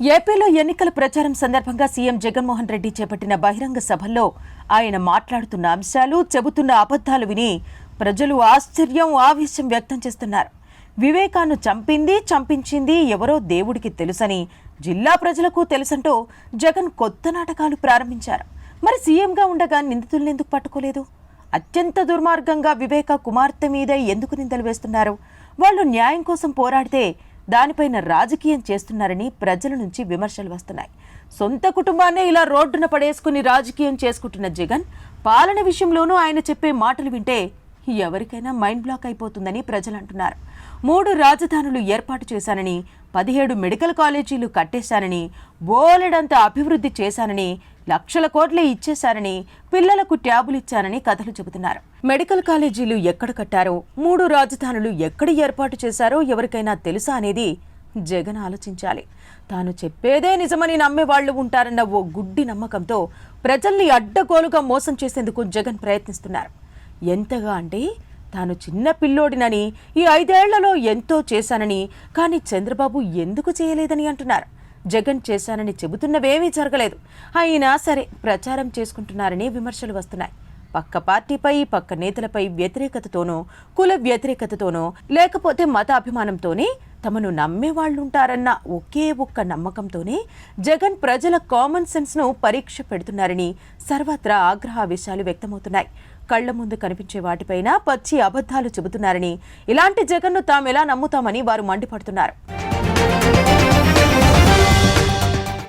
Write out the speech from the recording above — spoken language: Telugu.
ఏపీలో ఎన్నికల ప్రచారం సందర్భంగా సీఎం జగన్మోహన్ రెడ్డి చేపట్టిన బహిరంగ సభల్లో ఆయన మాట్లాడుతున్న అంశాలు చెబుతున్న అబద్ధాలు విని ప్రజలు ఆశ్చర్యం ఆవేశం వ్యక్తం చేస్తున్నారు. వివేకాను చంపింది చంపించింది ఎవరో దేవుడికి తెలుసని జిల్లా ప్రజలకు తెలుసంటూ జగన్ కొత్త నాటకాలు ప్రారంభించారు. మరి సీఎంగా ఉండగా నిందితుల్ని ఎందుకు పట్టుకోలేదు? అత్యంత దుర్మార్గంగా వివేక కుమార్తె మీదే ఎందుకు నిందలు వేస్తున్నారు? వాళ్ళు న్యాయం కోసం పోరాడితే దానిపైన రాజకీయం చేస్తున్నారని ప్రజల నుంచి విమర్శలు వస్తున్నాయి. సొంత కుటుంబాన్నే ఇలా రోడ్డున పడేసుకుని రాజకీయం చేసుకుంటున్న జగన్ పాలన విషయంలోనూ ఆయన చెప్పే మాటలు వింటే ఎవరికైనా మైండ్ బ్లాక్ అయిపోతుందని ప్రజలు అంటున్నారు. మూడు రాజధానులు ఏర్పాటు చేశానని పదిహేడు మెడికల్ కాలేజీలు కట్టేశానని బోలెడంత అభివృద్ధి చేశానని లక్షల కోట్లు ఇచ్చేశారని పిల్లలకు ట్యాబులు ఇచ్చానని కథలు చెబుతున్నారు. మెడికల్ కాలేజీలు ఎక్కడ కట్టారో మూడు రాజధానులు ఎక్కడ ఏర్పాటు చేశారో ఎవరికైనా తెలుసా అనేది జగన్ ఆలోచించాలి. తాను చెప్పేదే నిజమని నమ్మే వాళ్ళు ఉంటారన్న ఓ గుడ్డి నమ్మకంతో ప్రజల్ని అడ్డగోలుగా మోసం చేసేందుకు జగన్ ప్రయత్నిస్తున్నారు. ఎంతగా అంటే తాను చిన్న పిల్లోడినని ఈ ఐదేళ్ళలో ఎంతో చేశానని కానీ చంద్రబాబు ఎందుకు చేయలేదని అంటున్నారు. జగన్ చేశానని చెబుతున్నవేమీ జరగలేదు. అయినా సరే ప్రచారం చేసుకుంటున్నారని విమర్శలు వస్తున్నాయి. పక్క పార్టీపై పక్క నేతలపై వ్యతిరేకతతోనో కుల వ్యతిరేకతతోనో లేకపోతే మత అభిమానంతోనే తమను నమ్మేవాళ్ళుంటారన్న ఒకే ఒక్క నమ్మకంతోనే జగన్ ప్రజల కామన్ సెన్స్ను పరీక్ష పెడుతున్నారని సర్వత్రా ఆగ్రహావేశాలు వ్యక్తమవుతున్నాయి. కళ్ళ ముందు కనిపించే వాటిపైన పచ్చి అబద్ధాలు చెబుతున్నారని ఇలాంటి జగన్ను తామెలా నమ్ముతామని వారు మండిపడుతున్నారు.